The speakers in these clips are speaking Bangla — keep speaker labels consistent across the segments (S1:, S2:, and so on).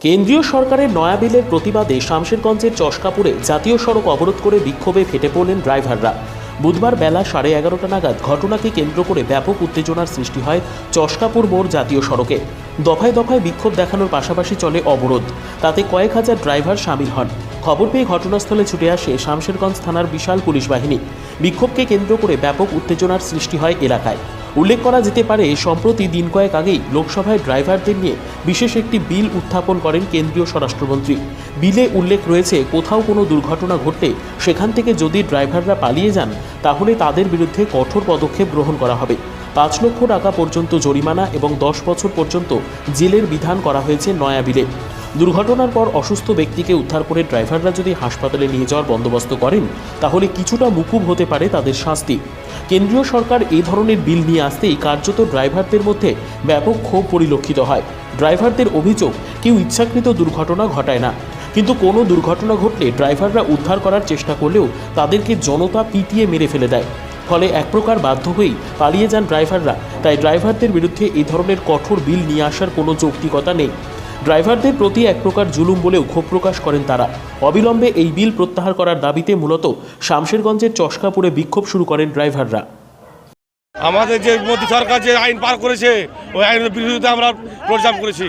S1: কেন্দ্রীয় সরকারের নয়া বিলের প্রতিবাদে শামশেরগঞ্জের চশকাপুরে জাতীয় সড়ক অবরোধ করে বিক্ষোভে ফেটে পড়লেন ড্রাইভাররা। বুধবার বেলা সাড়ে এগারোটা নাগাদ ঘটনাকে কেন্দ্র করে ব্যাপক উত্তেজনার সৃষ্টি হয় চশকাপুর মোড় জাতীয় সড়কে। দফায় দফায় বিক্ষোভ দেখানোর পাশাপাশি চলে অবরোধ। তাতে কয়েক হাজার ড্রাইভার সামিল হন। খবর পেয়ে ঘটনাস্থলে ছুটে আসে শামশেরগঞ্জ থানার বিশাল পুলিশ বাহিনী। বিক্ষোভকে কেন্দ্র করে ব্যাপক উত্তেজনার সৃষ্টি হয় এলাকায়। উল্লেখ করা যেতে পারে, সম্প্রতি দিন কয়েক আগেই লোকসভায় ড্রাইভারদের নিয়ে বিশেষ একটি বিল উত্থাপন করেন কেন্দ্রীয় স্বরাষ্ট্রমন্ত্রী। বিলে উল্লেখ রয়েছে, কোথাও কোনো দুর্ঘটনা ঘটলে সেখান থেকে যদি ড্রাইভাররা পালিয়ে যান, তাহলে তাদের বিরুদ্ধে কঠোর পদক্ষেপ গ্রহণ করা হবে। পাঁচ লক্ষ টাকা পর্যন্ত জরিমানা এবং দশ বছর পর্যন্ত জেলের বিধান করা হয়েছে নয়া বিলে। দুর্ঘটনার পর অসুস্থ ব্যক্তিকে উদ্ধার করে ড্রাইভাররা যদি হাসপাতালে নিয়ে যাওয়ার বন্দোবস্ত করেন, তাহলে কিছুটা মুকুব হতে পারে তাদের শাস্তি। কেন্দ্রীয় সরকার এই ধরনের বিল নিয়ে আসতেই কার্যত ড্রাইভারদের মধ্যে ব্যাপক ক্ষোভ পরিলক্ষিত হয়। ড্রাইভারদের অভিযোগ, কেউ ইচ্ছাকৃত দুর্ঘটনা ঘটায় না। কিন্তু কোনো দুর্ঘটনা ঘটলে ড্রাইভাররা উদ্ধার করার চেষ্টা করলেও তাদেরকে জনতা পিটিয়ে মেরে ফেলে দেয়। ফলে এক প্রকার বাধ্য হয়েই পালিয়ে যান ড্রাইভাররা। তাই ড্রাইভারদের বিরুদ্ধে এই ধরনের কঠোর বিল নিয়ে আসার কোনো যৌক্তিকতা নেই। ড্রাইভারদের প্রতি এক প্রকার জুলুম বলেও ক্ষোভ প্রকাশ করেন তারা। অবিলম্বে এই বিল প্রত্যাহার করার দাবিতে মূলত শামশেরগঞ্জের চশকাপুরে বিক্ষোভ শুরু করেন ড্রাইভাররা।
S2: আমাদের যে মোদী সরকার যে আইন পার করেছে, ওই আইনের বিরুদ্ধে আমরা প্রচার করেছি।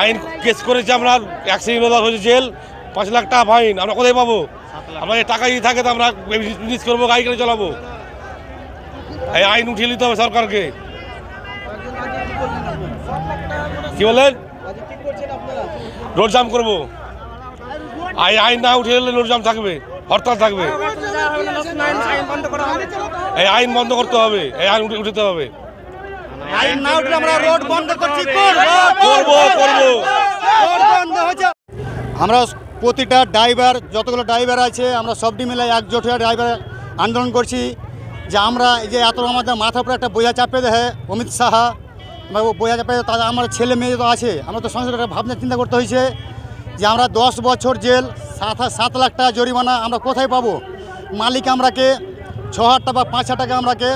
S2: আইন কেস করেছে আমরা অ্যাক্সিডেন্ট হয়েছে জেল, পাঁচ লাখ টাকা ফাইন, আমরা কোথায় পাবো? আমরা এই টাকা যদি থাকে তো আমরা বিজনেস করব, গাড়ি করে চালাবো। এই আইন উঠিয়ে নিতে হবে সরকারকে। কি বলেন রোড জাম করব। আই আইন না উঠে দিলে রোড জাম থাকবে হরতাল থাকবে। এই আইন বন্ধ করতে হবে এই আইন উঠতে হবে।
S3: আইন না উঠলে আমরা রোড বন্ধ করছি।
S2: করব করব
S3: রোড বন্ধ হচ্ছে আমরা প্রতিটা ড্রাইভার যতগুলো ড্রাইভার আছে আমরা সবটি মিলে একজোট হয়ে ড্রাইভার আন্দোলন করছি। যে আমরা এই যে এত আমাদের মাথার উপরে একটা বোঝা চাপে দেয় অমিত সাহা। বা বোঝা চাপে তাদের আমার ছেলে মেয়ে তো আছে। আমরা তো সংসার একটা ভাবনা, চিন্তা করতে হয়েছে যে আমরা দশ বছর জেল, সাত সাত লাখ টাকা জরিমানা, আমরা কোথায় পাবো? মালিক আমরাকে ছ হাজার টাকা পাঁচ হাজার টাকা আমরাকে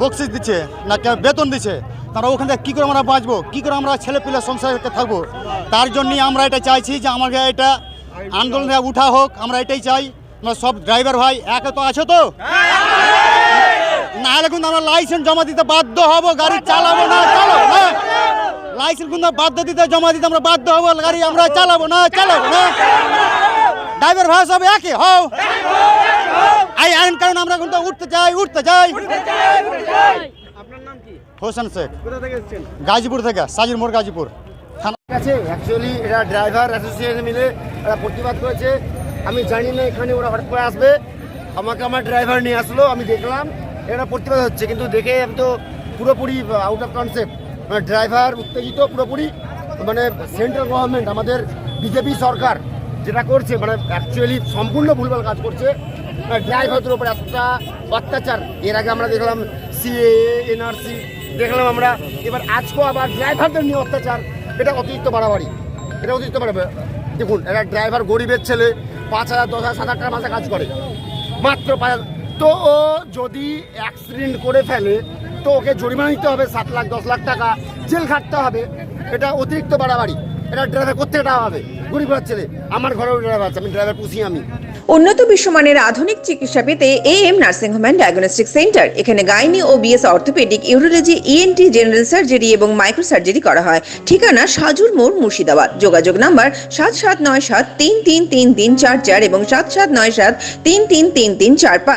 S3: বকশিস দিচ্ছে, না বেতন দিচ্ছে। তারা ওখান থেকে কী করে আমরা বাঁচবো? কী করে আমরা ছেলে পিলে সংসারে থাকব? তার জন্যই আমরা এটা চাইছি যে আমাকে এটা আন্দোলনে উঠা হোক, আমরা এটাই চাই। আমরা সব ড্রাইভার ভাই, একে তো আছো তো? না হলে কিন্তু আমরা লাইসেন্স জমা দিতে বাধ্য হব গাড়ি চালাবো না চালো না। লাইসেন্স কিন্তু বাধ্য দিতে জমা দিতে আমরা বাধ্য হব গাড়ি আমরা চালাবো না চালাবো না। ড্রাইভার ভাই সব একই হও। এই আইন কারণ আমরা কিন্তু উঠতে চাই উঠতে চাই। হোসেন শেখ। গাজীপুর থেকে সাজির মোড় গাজীপুর।
S4: আছে অ্যাকচুয়ালি এরা ড্রাইভার অ্যাসোসিয়েশন মিলে এরা প্রতিবাদ করেছে। আমি জানি না এখানে ওরা হঠাৎ করে আসবে। আমাকে আমার ড্রাইভার নিয়ে আসলো আমি দেখলাম। এরা প্রতিবাদ হচ্ছে। কিন্তু দেখে আমি তো পুরোপুরি আউট অফ কনসেপ্ট মানে ড্রাইভার উত্তেজিত পুরোপুরি। মানে সেন্ট্রাল গভর্নমেন্ট আমাদের বিজেপি সরকার যেটা করছে মানে অ্যাকচুয়ালি সম্পূর্ণ ভুলভাল কাজ করছে। ড্রাইভারদের উপর এতটা অত্যাচার। এর আগে আমরা দেখলাম সিএ এনআরসি দেখলাম আমরা। এবার আজকেও আবার ড্রাইভারদের নিয়ে অত্যাচার। এটা অতিরিক্ত বাড়াবাড়ি। এটা অতিরিক্ত বাড়াবে দেখুন, একটা ড্রাইভার গরিবের ছেলে পাঁচ হাজার, দশ হাজার, সাত হাজার টাকা মাসে কাজ করে। মাত্র পাঁচ হাজার। তো ও যদি অ্যাক্সিডেন্ট করে ফেলে, তো ওকে জরিমানা দিতে হবে সাত লাখ, দশ লাখ টাকা। জেল খাটতে হবে। এটা অতিরিক্ত বাড়াবাড়ি। এটা ড্রাইভার করতে টাকা হবে। গরিব ছেলে। আমার ঘরেও ড্রাইভার আছে। আমি ড্রাইভার পুষি আমি।
S5: উন্নত বিশ্বমানের আধুনিক চিকিৎসা পেতে A M nursing home and diagnostic centre. এখানে গাইনি ও BS orthopaedic, urology ENT general surgery এবং মাইক্রো সার্জারি করা হয়। ঠিকানা সাজুর মোড় মুর্শিদাবাদ। যোগাযোগ নাম্বার সাত সাত নয় সাত তিন তিন তিন তিন চার চার এবং সাত সাত নয় সাত তিন তিন তিন তিন চার পাঁচ।